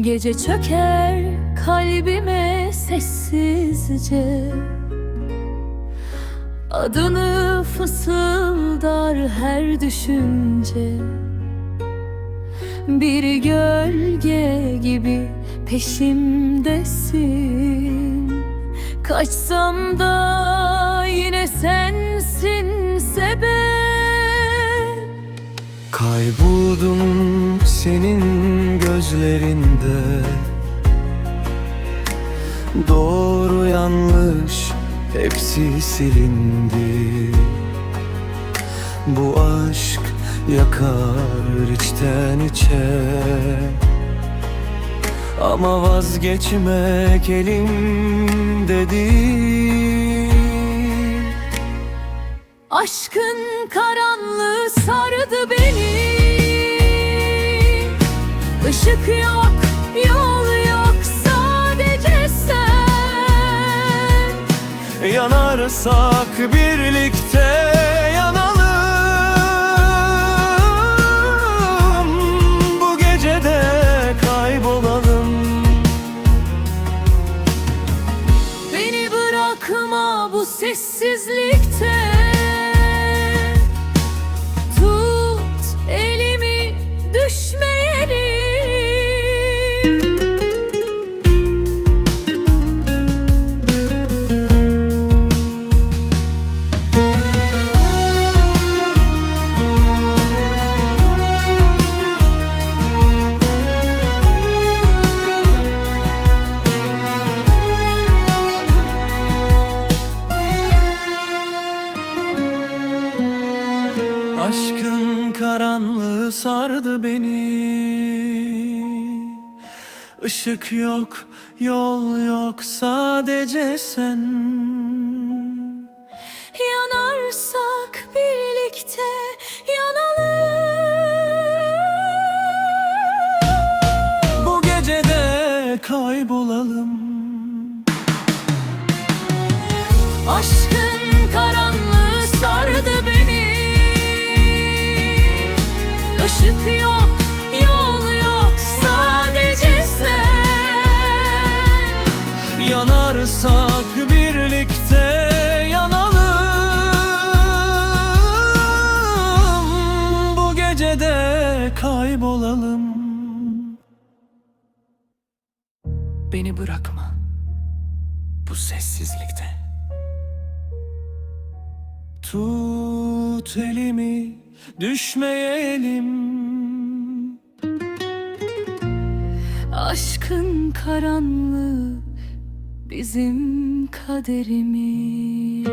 Gece çöker kalbime sessizce. Adını fısıldar her düşünce. Bir gölge gibi peşimdesin. Kaçsam da yine sensin Kayboldum senin gözlerinde. Doğru yanlış hepsi silindi. Bu aşk yakar içten içe. Ama vazgeçmek elimde değil Aşkın karanlığı sardı beni. Işık yok, yol yok sadece sen. Yanarsak birlikte yanalım. Bu gecede kaybolalım. Beni bırakma bu sessizlikte sardı beni. Işık yok, yol yok sadece sen. Yanarsak birlikte yanalım. Bu gecede kaybolalım. Aşkın kaybolalım. Beni bırakma. Bu sessizlikte. Tut elimi düşmeyelim Aşkın karanlığı bizim kaderimiz